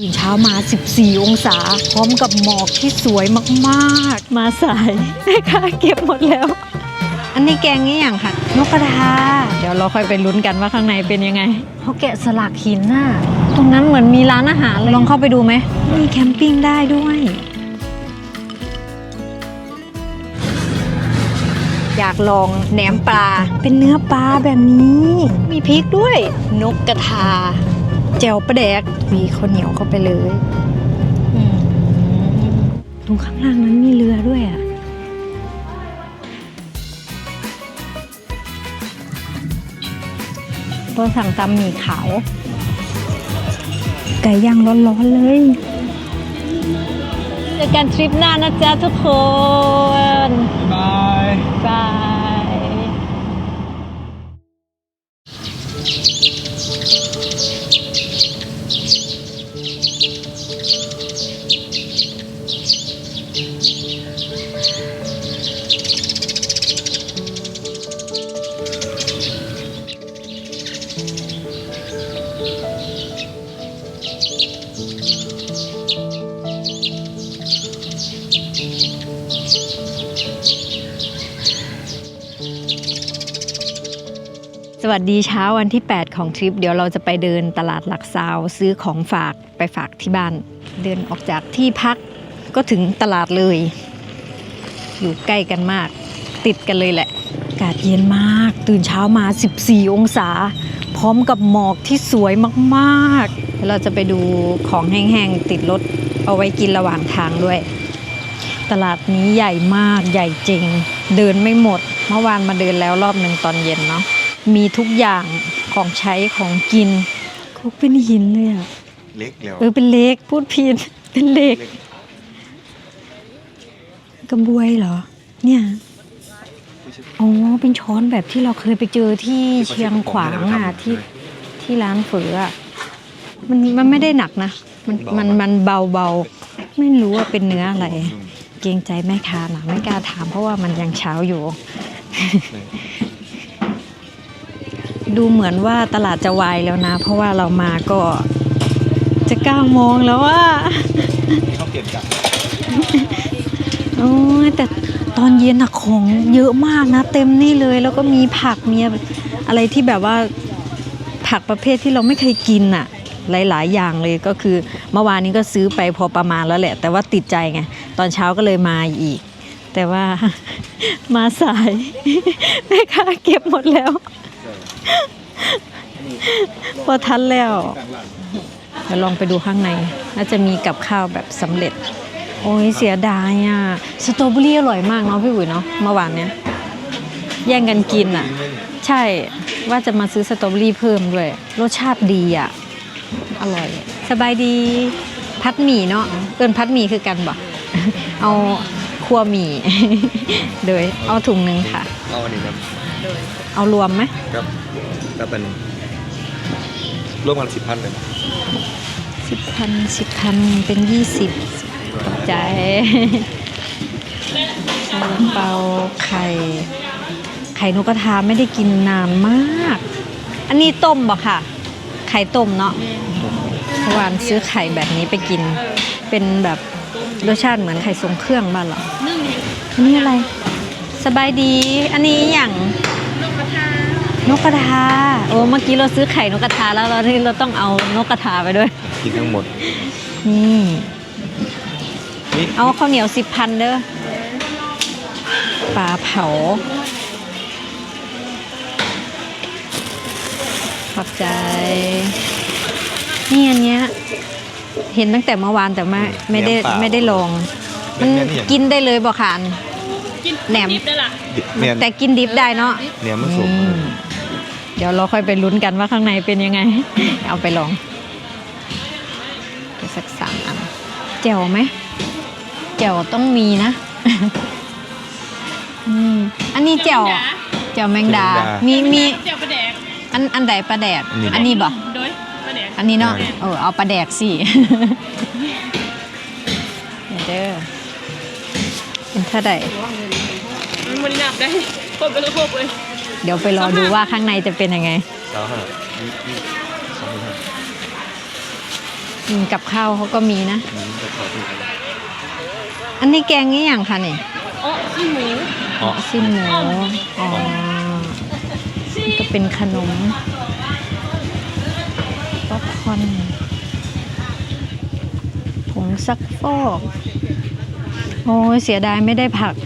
ตื่นเช้ามา 14 องศา พร้อมกับหมอกที่สวยมากๆ มาสายแม่ค้าเก็บหมดแล้ว อันนี้แกงนี่อย่างค่ะ นกกระทา เดี๋ยวเราค่อยไปลุ้นกันว่าข้างในเป็นยังไงเขาแกะสลักหินน่ะ ตรงนั้นเหมือนมีร้านอาหารเลยลองเข้าไปดูไหม มีแคมปิ้งได้ด้วย อยากลองแหนมปลา เป็นเนื้อปลาแบบนี้ มีพริกด้วย นกกระทา แจ่วปลาแดกมีข้าวเหนียวเข้าไปเลยอืมตรงข้างล่างนั้นมีเรือด้วยอะตัวสั่งตำหมี่ขาว ไก่ย่างร้อนๆเลยเจอกันทริปหน้านะจ๊ะทุกคน บายบาย วัสดีเช้าวันที่ 8 ของทริป เดี๋ยวเราจะไปเดินตลาดหลักซาวซื้อของฝากไปฝากที่บ้าน เดินออกจากที่พักก็ถึงตลาดเลย อยู่ใกล้กันมาก ติดกันเลยแหละ อากาศเย็นมาก ตื่นเช้ามา 14 องศา พร้อมกับหมอกที่สวยมากๆเดี๋ยวเราจะไปดูของแห้งๆ ติดรถเอาไว้กินระหว่างทางด้วย ตลาดนี้ใหญ่มากใหญ่จริง เดินไม่หมด เมื่อวานมาเดินแล้วรอบหนึ่งตอนเย็นเนาะ มีทุกอย่างของใช้ของกินคุกเป็นหินเลยอะเล็กแล้วเออเป็นเล็กพูดผิดเป็นเล็กกระบวยเหรอ เนี่ยอ๋อเป็นช้อนแบบที่เราเคยไปเจอที่เชียงขวางอะที่ที่ร้านเฝออะมันมันไม่ได้หนักนะ มันมันมันเบาเบาๆไม่รู้ว่าเป็นเนื้ออะไร เกรงใจแม่ค้านะไม่กล้าถามเพราะว่ามันยังเช้าอยู่ ดูเหมือนว่าตลาดจะวายแล้วนะ เพราะว่าเรามาก็จะเก้าโมงแล้วว่าเขาเปลี่ยนกลับโอ้ยแต่ตอนเย็นอะของเยอะมากนะ เต็มนี่เลย แล้วก็มีผักมีอะไรที่แบบว่าผักประเภทที่เราไม่เคยกินอะหลาย ๆ อย่างเลยก็คือเมื่อวานนี้ก็ซื้อไปพอประมาณแล้วแหละ แต่ว่าติดใจไงตอนเช้าก็เลยมาอีก แต่ว่ามาสายแม่ค้าเก็บหมดแล้ว พอทันแล้ว เดี๋ยวลองไปดูข้างใน น่าจะมีกับข้าวแบบสำเร็จ โอ้ยเสียดายอะ สตรอเบอรี่อร่อยมากเนาะพี่อุ๋ยเนาะเมื่อวานเนี้ย แย่งกันกินอะ ใช่ ว่าจะมาซื้อสตรอเบอรี่เพิ่มด้วย รสชาติดีอะ อร่อย สบายดี พัดหมี่เนาะ เอินพัดหมี่คือกันบ่เอาครัวหมี่ โดยเอาถุงหนึ่งค่ะ เอาอันนี้ครับ เอารวมไหมครับแล้วเป็นร่วมกันสิบพันเลยสิบพันสิบพันเป็นยี่สิบใจซาลาเปาไข่ ไข่นกกระทาไม่ได้กินนานมาก อันนี้ต้มบ่ค่ะ ไข่ต้มเนาะเมื่อวานซื้อไข่แบบนี้ไปกิน เป็นแบบรสชาติเหมือนไข่ทรงเครื่องบ้านเหรออันนี้อะไร สบายดี อันนี้อย่าง นกกระทา โอ้เมื่อกี้เราซื้อไข่นกกระทาแล้วเราที่เราต้องเอานกกระทาไปด้วย กินทั้งหมด นี่นี่เอาข้าวเหนียวสิบพันเด้อปลาเผาขอบใจ นี่อันเนี้ยเห็นตั้งแต่เมื่อวานแต่ไม่ไม่ได้ไม่ได้ลองมันเนียนกินได้เลยบ่คานกินแหนมดิบได้ละเนียนแต่กินดิบได้เนาะเนียนมันสุกอืม เดี๋ยวเราค่อยไปลุ้นกันว่าข้างในเป็นยังไง เอาไปลองไปสักสามอันแจ่วไหมแจ่วต้องมีนะอืมอันนี้แจ่วแจ่วแมงดา มีมีเจียวปลาแดกอันอันใดปลาแดกอันนี้บ่โดยปลาแดกอันนี้เนาะเออเอาปลาแดกสิเดี๋ยวเด้อเป็นเท่าใดมันมันนับได้ครบไปแล้วครบเลย เดี๋ยวไปรอดูว่าข้างในจะเป็นยังไงแล้วฮะนี่นี่สองพันห้าอืมกับข้าวเขาก็มีนะ อืมจะขอดูอันนี้แกงนี่อย่างคะเนี่ยอ๋อขี้หมูอ๋อสิ้นหมูอ๋อก็เป็นขนมป๊อปคอร์นผงซักฟอก โอ้ยเสียดายไม่ได้ผักอืม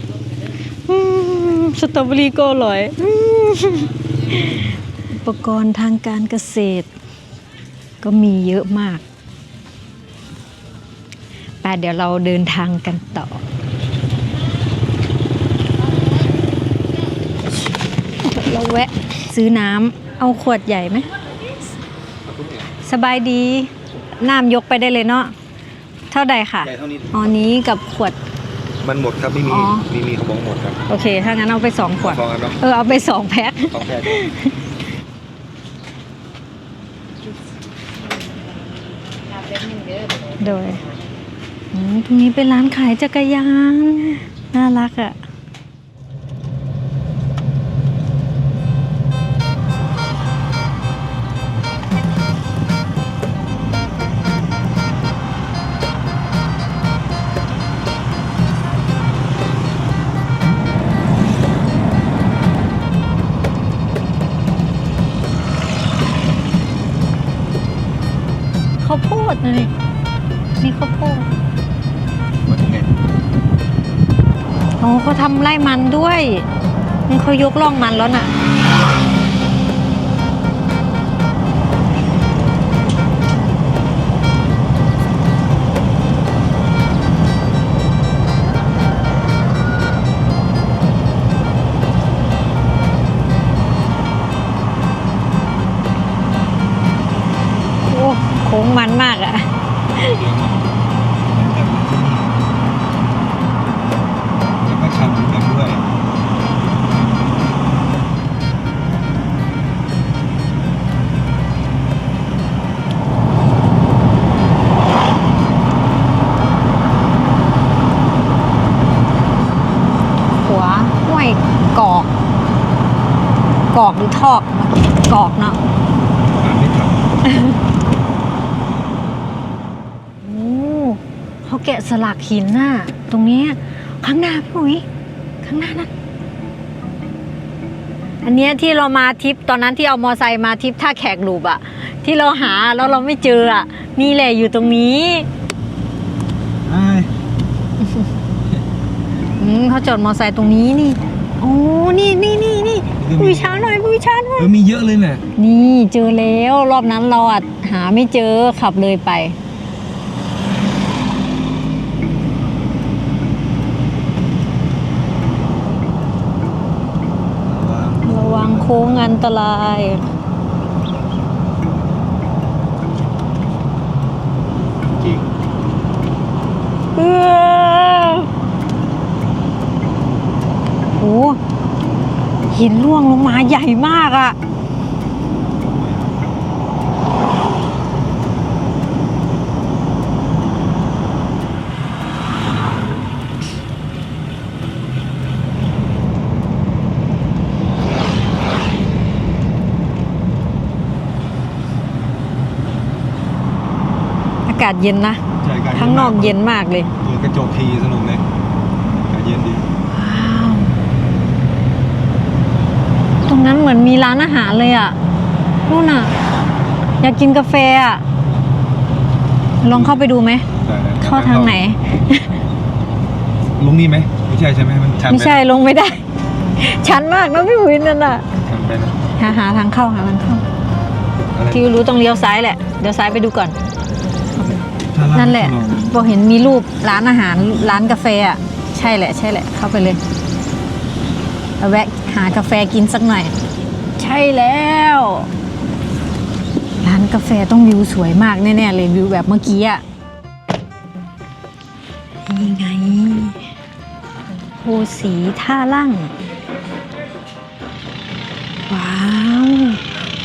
สตรอเบอรี่ก็อร่อยอืมอุปกรณ์ทางการเกษตร ก็มีเยอะมากไปเดี๋ยวเราเดินทางกันต่อ เราแวะซื้อน้ำเอาขวดใหญ่ไหม สบายดี น้ำยกไปได้เลยเนาะ เท่าใดค่ะใหญ่เท่านี้อ๋อนี้กับขวด มันหมดครับไม่มีอ๋อ มีมีเขาบอกหมดครับโอเค ถ้างั้นเอาไปสองขวด ฟองกันเนาะเออ เอาไปสองแพ็คสองแค่โดยอืมตรงนี้เป็นร้านขายจักรยาน น่ารักอะ่ะ ข้าวโพดเลย นี่ข้าวโพดมันไงอ๋อเขาทำไร่มันด้วยนี่เขายกล่องมันแล้วน่ะ กอกหรือทอกกอกเนาะอ่านไม่ทันโอ้เขาแกะสลักหินน่ะตรงเนี้ยข้างหน้าพี่อุ๋ยข้างหน้านั่นอันเนี้ยที่เรามาทริปตอนนั้นที่เอามอไซค์มาทริปท่าแขกหลูบอะที่เราหาแล้วเราไม่เจออะนี่แหละอยู่ตรงนี้ไอ้อืมเขาจอดมอไซค์ตรงนี้นี่โอ้นี่นี่นี่นี่ ปุยช้าหน่อยปุยช้าหน่อยเออมีเยอะเลยน่ะนี่เจอแล้วรอบนั้นเราอะหาไม่เจอขับเลยไประวังโค้งอันตราย จริง เออโอ้ หินร่วงลงมาใหญ่มากอะอากาศเย็นนะ ใช่การข้างนอกเย็นมากเลย เปิดกระจกทีสนุกเลยอากาศเย็นดี ว้าว ตรง นั้นเหมือนมีร้านอาหารเลยอะนู่นอะ อยากกินกาแฟอะ ลองเข้าไปดูไหมได้ได้เข้าทางไหน ลงนี่ไหมไม่ใช่ใช่ไหมมันชันไม่ไปใช่ลงไม่ได้ ชันมากนะพี่วินนั่นอะชันไปนะหาหาทางเข้าหาทางเข้าอะไรที่รู้ต้องเลี้ยวซ้ายแหละเดี๋ยวซ้ายไปดูก่อนถ้าร้านั่นแหละขมบอกเห็นมีรูปร้านอาหารร้านกาแฟอะใช่แหละ ใช่แหละ เข้าไปเลยเอาแวะ หากาแฟกินสักหน่อย ใช่แล้ว ร้านกาแฟต้องวิวสวยมากแน่ๆเลยวิวแบบเมื่อกี้อะนี่ไงโพสีท่าล่างว้าว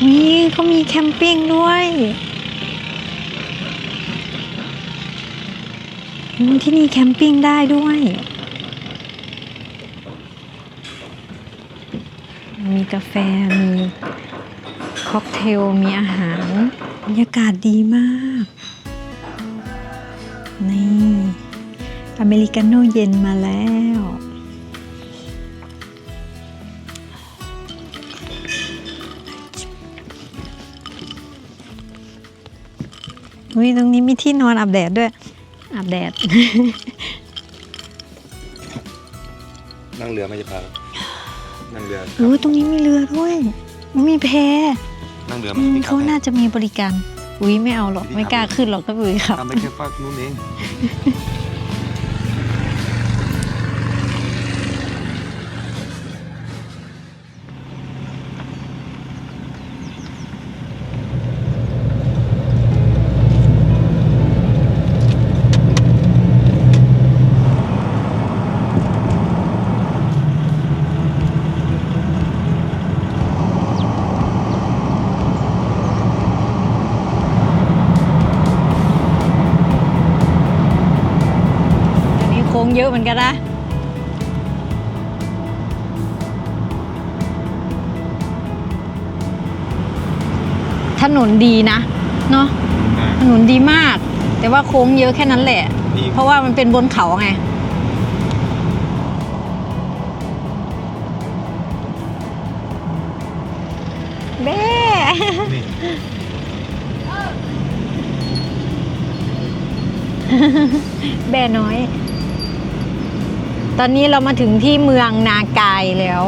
นี่เขามีแคมปิ้งด้วยอืมที่นี่แคมปิ้งได้ด้วย กาแฟมีค็อกเทลมีอาหารบรรยากาศดีมาก นี่ อเมริกาโน่เย็นมาแล้วอุ้ยตรงนี้มีที่นอนอาบแดดด้วยอาบแดด นั่งเรือไม่จะพา นั่งเรือเออตรงนี้มีเรือด้วยมีแพนั่งเรืออืมที่เขาน่าจะมีบริการ อุ้ยไม่เอาหรอกที่ไม่กล้าขึ้นหรอกก็อุ้ยครับ ทำไปแค่ฟากนู้นเอง เยอะเหมือนกันนะถนนดีนะเนาะถนนดีมาก แต่ว่าโค้งเยอะแค่นั้นแหละนี่เพราะว่ามันเป็นบนเขาไงแม่นี่แบ่น้อย ตอนนี้เรามาถึงที่เมืองนากายแล้ว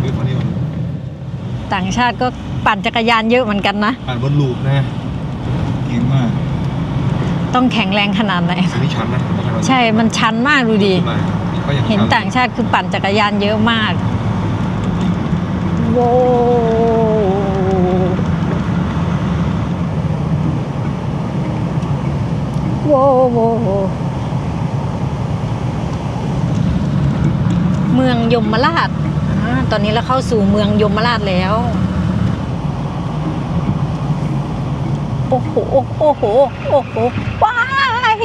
คือคนนี้มันต่างชาติก็ปั่นจักรยานเยอะเหมือนกันนะผ่านบนลูปนะเก่งมาก ต้องแข็งแรงขนาดไหนอันนี้ชันนะใช่มันชันมากดูดิขึ้นมาก็ยังเห็นชัต่างชาติคือปั่นจักรยานเยอะมากโว้ โว้โวเมืองยมราชตอนนี้เราเข้าสู่เมืองยมราชแล้ว โอ้โห โอ้โห โอ้โหว้าย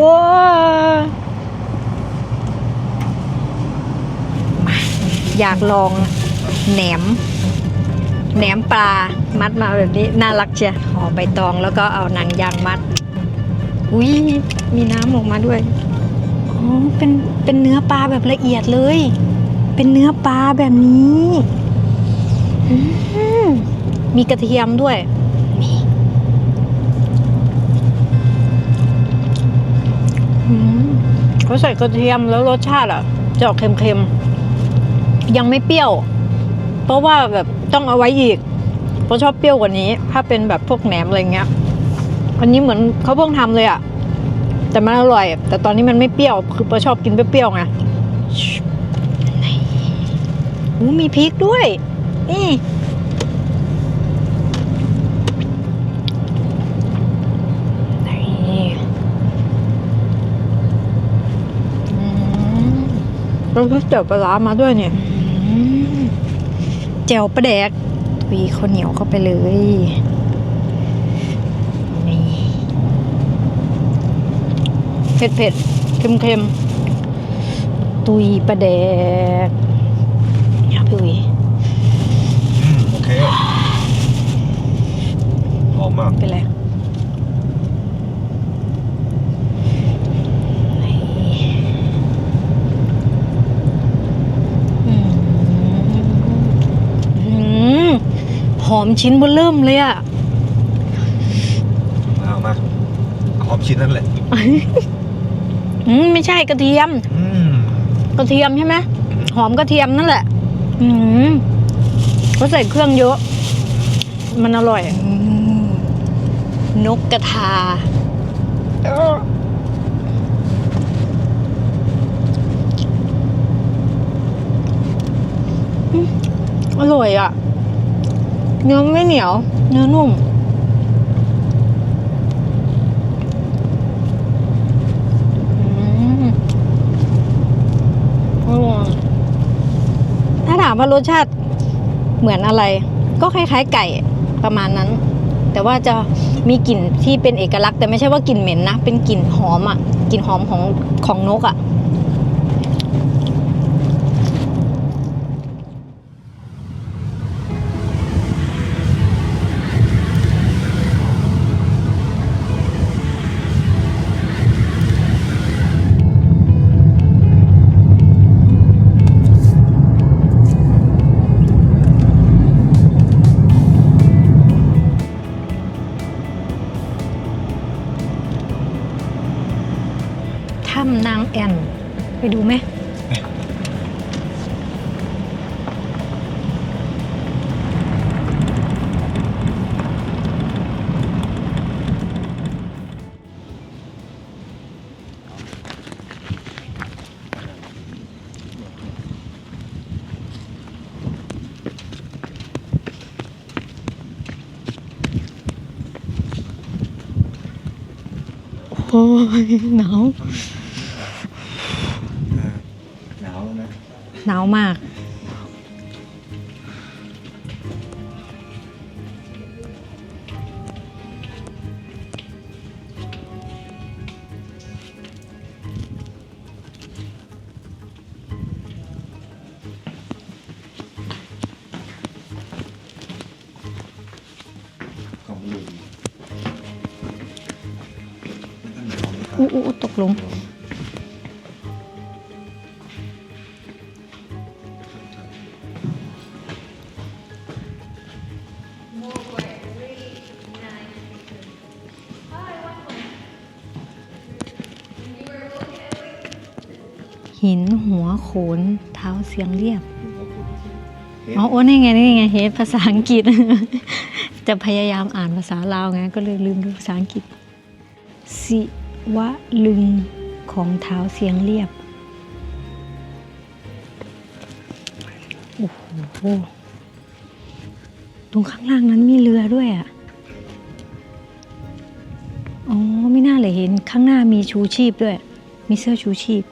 ว้าอยากลองแหนม แหนมปลามัดมาแบบนี้น่ารักเชียห่อใบตองแล้วก็เอาหนังยางมัด อุ้ยมีน้ำออกมาด้วยอ๋อเป็นเป็นเนื้อปลาแบบละเอียดเลย เป็นเนื้อปลาแบบนี้อืมมีกระเทียมด้วยนี่อืมเขาใส่กระเทียมแล้วรสชาติอะ จะออกเค็มๆ ยังไม่เปรี้ยว เพราะว่าแบบ ต้องเอาไว้อีกเพราะชอบเปรี้ยวกว่านี้ ถ้าเป็นแบบพวกแหนมอะไรเงี้ยอันนี้เหมือนเขาเพิ่งทำเลยอะแต่มันอร่อย แต่ตอนนี้มันไม่เปรี้ยว คือปอชอบกินเปรี้ยวๆไงอู้มีพริกด้วยนี่นี่อืมเราก็เจียวปลาร้ามาด้วยเนี่ย แจ่วปลาแดกวีข้าวเหนียวเข้าไปเลยนี่เผ็ดเผ็ดเค็มเค็มๆตุยปลาแดกเนี่ยพี่วีอืมโอเคหอมมากเป็นไรนี่อืมอืมห อมชิ้นเบอร์เริ่มเลยอะเอามาหอมชิ้นนั่นแหละอืมไม่ใช่กระเทียม อืมกระเทียมใช่ไหมหอมกระเทียมนั่นแหละ อืมเขาใส่เครื่องเยอะ มันอร่อยอืมนกกระทาเอออืมอร่อยอะ เนื้อไม่เหนียว เนื้อนุ่มอร่อยถ้าถามว่ารสชาติเหมือนอะไร ก็คล้ายๆไก่ประมาณนั้น แต่ว่าจะมีกลิ่นที่เป็นเอกลักษณ์ แต่ไม่ใช่ว่ากลิ่นเหม็นนะ เป็นกลิ่นหอมอะ่ะ กลิ่นหอมของของนกอะ่ะ แอนไปดูไหมโอ้ยหนาว หนาวมาก หินหัวโขนเท้าเสียงเรียบอ๋อโอ้นี่ไงนี่ไงเฮดภาษาอังกฤษ จะพยายามอ่านภาษาลาวไงก็เลยลืมดูภาษาอังกฤษ สิวะลึงของเท้าเสียงเรียบโอ้โหตรงข้างล่างนั้นมีเรือด้วยอะอ๋อไม่น่าเลยเห็นข้างหน้ามีชูชีพด้วย มีเสื้อชูชีพ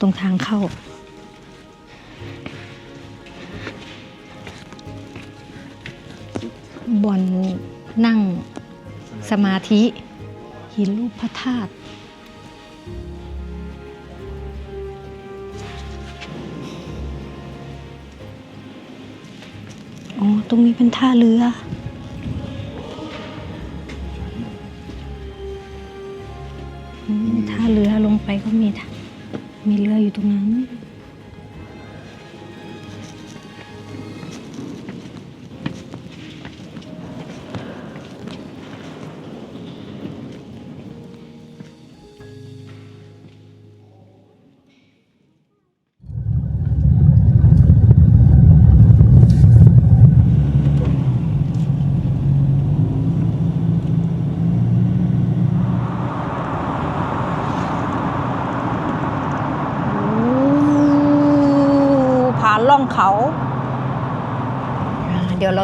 ตรงทางเข้า บอนนั่งสมาธิ หินรูปพระธาตุอ๋อ ตรงนี้เป็นท่าเรือ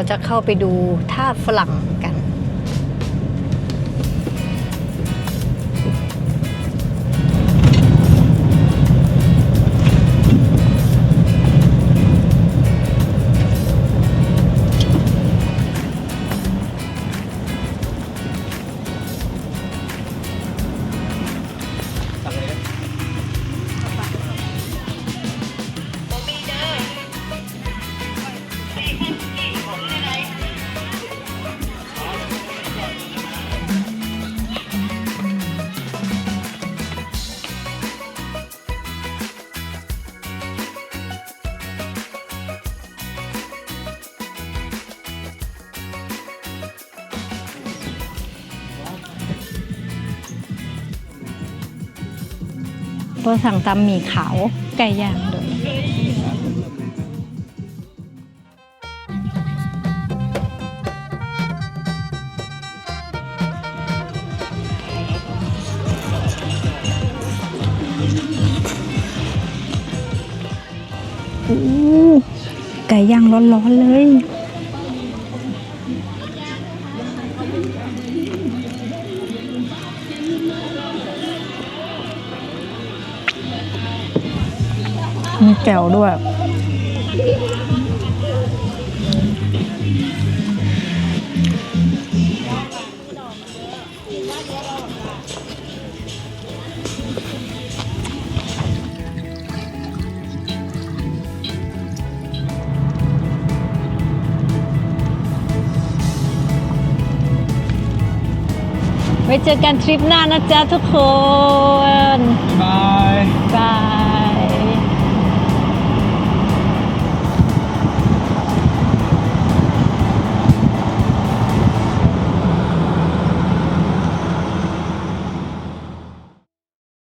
เราจะเข้าไปดูท่าฝรั่งกัน ก็สั่งตำหมี่ขาวไก่ย่างด้วยอู้ไก่ย่างร้อนๆเลย แจ่วด้วย ไว้เจอกันทริปหน้านะจ๊ะทุกคน บาย